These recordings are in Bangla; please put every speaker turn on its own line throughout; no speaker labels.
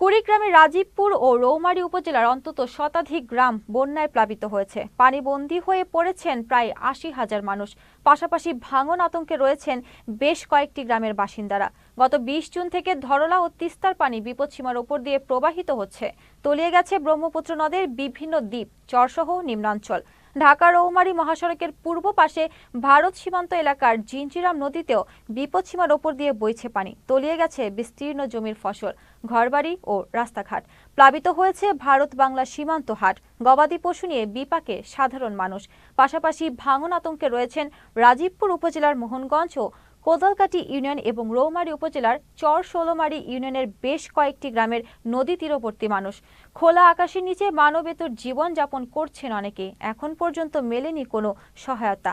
কুড়িগ্রামের রাজীবপুর ও রৌমারী উপজেলার অন্তত শতাধিক গ্রাম বন্যায় প্লাবিত হয়েছে। পানিবন্দী হয়ে পড়েছেন প্রায় আশি হাজার মানুষ। পাশাপাশি ভাঙন আতঙ্কে রয়েছেন বেশ কয়েকটি গ্রামের বাসিন্দারা। গত বিশ জুন থেকে ধরলা ও তিস্তার পানি বিপদসীমার ওপর দিয়ে প্রবাহিত হচ্ছে। তলিয়ে গেছে ব্রহ্মপুত্র নদের বিভিন্ন দ্বীপ, চরসহ নিম্নাঞ্চল। ঢাকা রৌমারি মহাসড়কের পূর্ব পাশে ভারত সীমান্ত এলাকার জিঞ্জিরাম নদীতেও বিপদসীমার ওপর দিয়ে বইছে পানি। তলিয়ে গেছে বিস্তীর্ণ জমির ফসল, ঘরবাড়ি ও রাস্তাঘাট। প্লাবিত হয়েছে ভারত বাংলা সীমান্ত হাট। গবাদি পশু নিয়ে বিপাকে সাধারণ মানুষ। পাশাপাশি ভাঙন আতঙ্কে রয়েছেন রাজীবপুর উপজেলার মোহনগঞ্জ ও কোদালকাটি ইউনিয়ন এবং রৌমারী উপজেলার চর ষোলমারি ইউনিয়নের বেশ কয়েকটি গ্রামের নদী তীরবর্তী মানুষ। খোলা আকাশের নিচে মানবেতর জীবন যাপন করছেন অনেকে। এখন পর্যন্ত মেলেনি কোনো সহায়তা।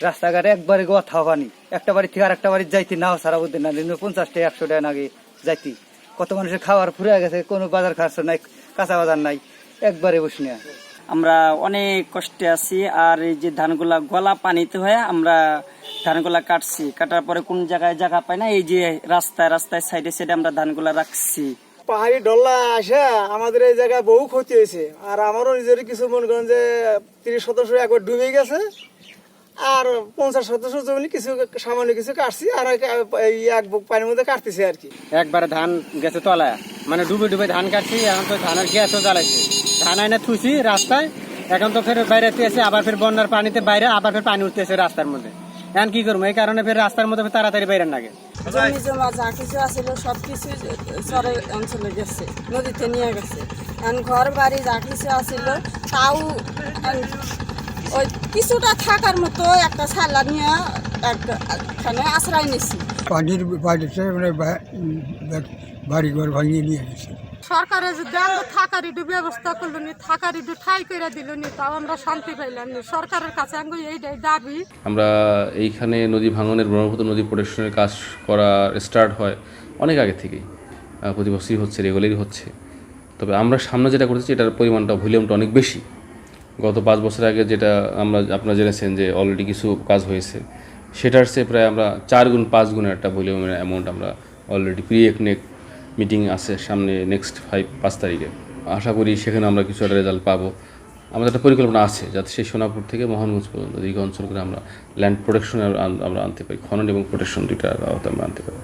রাস্তাঘাটে একবারে গোয়া থাবানি একটা বাড়ি থেকে আর একটা বাড়ি যাইতি নাও সারা বুদ্ধি না। দিন পঞ্চাশ টাকা একশো টাকা আগে যাইতি। কত মানুষের খাবার ফুরে গেছে কোনো বাজার খরচ নাই কাঁচা বাজার নাই। একবারে বসি না
আমরা অনেক কষ্টে আছি আর এই যে ধানগুলা গলা পানিতে হয়ে আমরা ধানগুলা কাটছি। কাটার পরে কোন জায়গায় জায়গা পাই না এই যে রাস্তায় রাস্তায় সাইডে সাইডে আমরা ধানগুলা রাখছি।
পাহাড়ি ডল্লা আসে আমাদের এই জায়গায় বহু ক্ষতি হয়েছে। আর আমারও নিজের কিছু মনে করেন যে তিরিশ শতাংশ একবার ডুবে গেছে আর পঞ্চাশ শতাংশ জমি কিছু সামান্য কিছু কাটছি আর এই এক বুক পানির মধ্যে কাটতেছি আর কি।
একবার ধান গেছে তলায়। মানে ডুবে ডুবে ধান কাটছি এখন তো ধানের গ্যাসও জ্বালাইছে। ধান আইনা থুছি রাস্তায় এখন তো ফের বাইরে এসে আবার ফের বন্যার পানিতে বাইরে আবার ফের পানি উঠতেছে রাস্তার মধ্যে। এখন কি করব? এই কারণে ফের রাস্তার মধ্যে তাড়াতাড়ি বাইরে লাগে
জমি জমা যা কিছু আছিল সব কিছু অঞ্চলে গেছে নদীতে নিয়ে গেছে। এখন ঘর বাড়ি যা কিছু আছিল তাও ওই কিছুটা থাকার মতো একটা ছালা নিয়ে আশ্রয় নিছি।
পানির বাড়িতে মানে বাড়ি ঘর ভাঙিয়ে নিয়ে গেছে।
সরকারে যদি আমরা থাকার একটু ব্যবস্থা করল নি, থাকার একটু ঠাই করে দিল নি, তাও আমরা শান্তি পাইলাম নি। সরকারের কাছে আঙ্গু এইটাই দাবি।
আমরা এইখানে নদী ভাঙনের ব্রহ্মপুত্র নদী প্রোটেকশনের কাজ করা স্টার্ট হয় অনেক আগে থেকেই। প্রতি বছরই হচ্ছে রেগুলারই হচ্ছে। তবে আমরা সামনে যেটা করতেছি এটার পরিমাণটা ভলিউমটা অনেক বেশি। গত পাঁচ বছর আগে যেটা আমরা, আপনারা জেনেছেন যে অলরেডি কিছু কাজ হয়েছে, সেটার চেয়ে প্রায় আমরা চার গুণ, পাঁচ গুণের একটা ভলিউমের অ্যামাউন্ট আমরা অলরেডি প্রি একনেক মিটিং আছে সামনে নেক্সট ফাইভ পাঁচ তারিখে। আশা করি সেখানে আমরা কিছু একটা রেজাল্ট পাবো। আমাদের একটা পরিকল্পনা আছে, যাতে সেই সোনাপুর থেকে মোহনগঞ্জ পর্যন্ত দীর্ঘ অঞ্চল করে আমরা ল্যান্ড প্রোটেকশন আমরা আনতে পারি, খনন এবং প্রোটেকশন দুইটার আওতায় আমরা আনতে পারি।